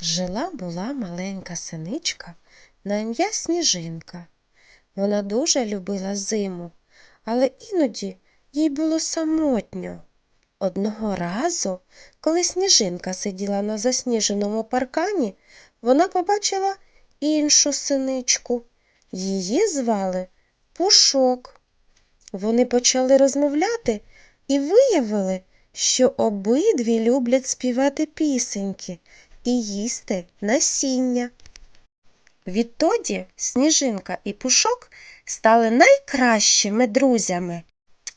Жила була маленька синичка на ім'я Сніжинка. Вона дуже любила зиму, але іноді їй було самотньо. Одного разу, коли сніжинка сиділа на засніженому паркані, вона побачила іншу синичку. Її звали Пушок. Вони почали розмовляти і виявили, що обидві люблять співати пісеньки і їсти насіння. Відтоді Сніжинка і Пушок стали найкращими друзями.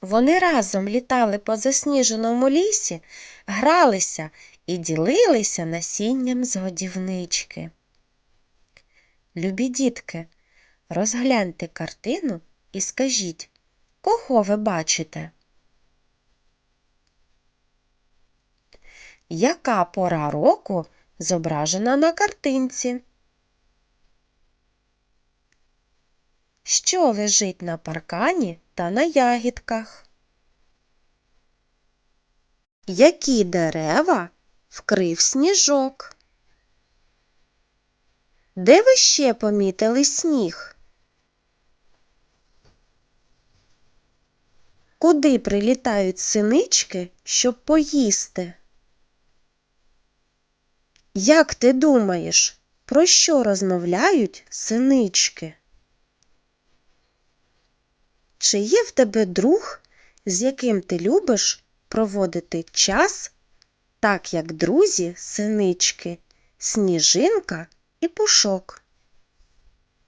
Вони разом літали по засніженому лісі, гралися і ділилися насінням з годівнички. Любі дітки, розгляньте картину і скажіть, кого ви бачите? Яка пора року зображена на картинці? Що лежить на паркані та на ягідках? Які дерева вкрив сніжок? Де ви ще помітили сніг? Куди прилітають синички, щоб поїсти? Як ти думаєш, про що розмовляють синички? Чи є в тебе друг, з яким ти любиш проводити час, так як друзі синички, сніжинка і пушок?